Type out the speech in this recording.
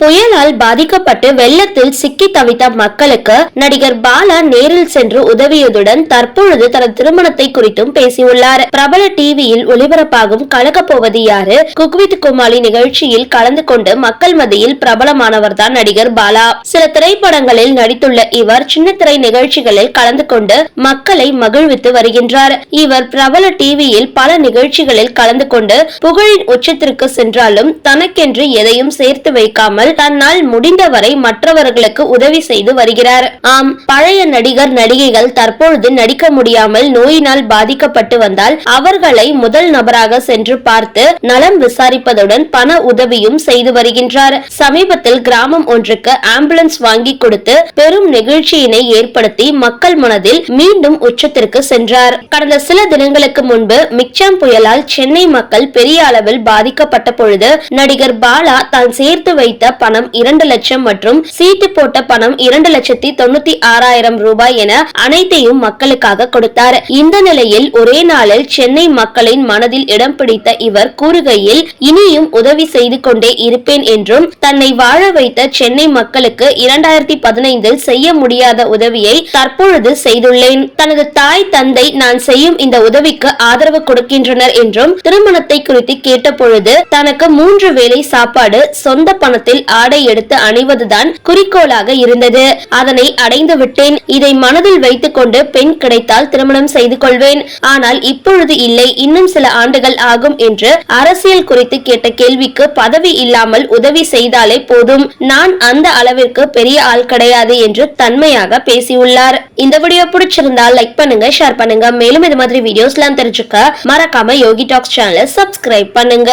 புயலால் பாதிக்கப்பட்டு வெள்ளத்தில் சிக்கி தவித்த மக்களுக்கு நடிகர் பாலா நேரில் சென்று உதவியதுடன் தற்பொழுது தனது திருமணத்தை குறித்தும் பேசியுள்ளார். பிரபல டிவியில் ஒளிபரப்பாகும் கலகப்போவது யாரு? குக்வித் குமாலி நிகழ்ச்சியில் கலந்து கொண்டு மக்கள் மத்தியில் பிரபலமானவர் தான் நடிகர் பாலா. சில திரைப்படங்களில் நடித்துள்ள இவர் சின்ன திரை நிகழ்ச்சிகளில் கலந்து கொண்டு மக்களை மகிழ்வித்து வருகின்றார். இவர் பிரபல டிவியில் பல நிகழ்ச்சிகளில் கலந்து கொண்டு புகழின் உச்சத்திற்கு சென்றாலும் தனக்கென்று எதையும் சேர்த்து வைக்காமல் தன்னால் முடிந்தவரை மற்றவர்களுக்கு உதவி செய்து வருகிறார். ஆம் பழைய நடிகர் நடிகைகள் தற்பொழுது நடிக்க முடியாமல் நோயினால் பாதிக்கப்பட்டு வந்தால் அவர்களை முதல் நபராக சென்று பார்த்து நலம் விசாரிப்பதுடன் பண உதவியும் செய்து வருகின்றார். சமீபத்தில் கிராமம் ஒன்றுக்கு ஆம்புலன்ஸ் வாங்கி கொடுத்து பெரும் நிகழ்ச்சியினை ஏற்படுத்தி மக்கள் மனதில் மீண்டும் உச்சத்திற்கு சென்றார். கடந்த சில தினங்களுக்கு முன்பு மிக்சாம் புயலால் சென்னை மக்கள் பெரிய அளவில் பாதிக்கப்பட்ட பொழுது நடிகர் பாலா தான் சேர்த்து வைத்த பணம் இரண்டு லட்சம் மற்றும் சீட்டு போட்ட பணம் இரண்டு லட்சத்தி தொண்ணூத்தி ஆறாயிரம் ரூபாய் என அனைத்தையும் மக்களுக்காக கொடுத்தார். இந்த நிலையில் ஒரே நாளில் சென்னை மக்களின் மனதில் இடம் பிடித்த இவர் கூறுகையில் இனியும் உதவி செய்து கொண்டே இருப்பேன் என்றும் தன்னை வாழ வைத்த சென்னை மக்களுக்கு இரண்டாயிரத்தி பதினைந்தில் செய்ய முடியாத உதவியை தற்பொழுது செய்துள்ளேன். தனது தாய் தந்தை நான் செய்யும் இந்த உதவிக்கு ஆதரவு கொடுக்கின்றனர் என்றும் திருமணத்தை குறித்து கேட்டபொழுது தனக்கு மூன்று வேளை சாப்பாடு சொந்த பணத்தில் ஆடை எடுத்து அணிவதுதான் குறிக்கோளாக இருந்தது. அதனை அடைந்து விட்டேன் இதை மனதில் வைத்துக் கொண்டு பெண் கிடைத்தால் திருமணம் செய்து கொள்வேன். ஆனால் இப்பொழுது இல்லை. இன்னும் சில ஆண்டுகள் ஆகும் என்று அரசியல் குறித்து கேட்ட கேள்விக்கு பதவி இல்லாமல் உதவி செய்தாலே போதும். நான் அந்த அளவிற்கு பெரிய ஆள் கிடையாது என்று தன்மையாக பேசியுள்ளார். இந்த வீடியோ பிடிச்சிருந்தால் லைக் பண்ணுங்க ஷேர் பண்ணுங்க. மேலும் இது மாதிரி வீடியோஸ்லாம் தெரிஞ்சுக்க மறக்காம யோகி டாக்ஸ் சேனலை சப்ஸ்கிரைப் பண்ணுங்க.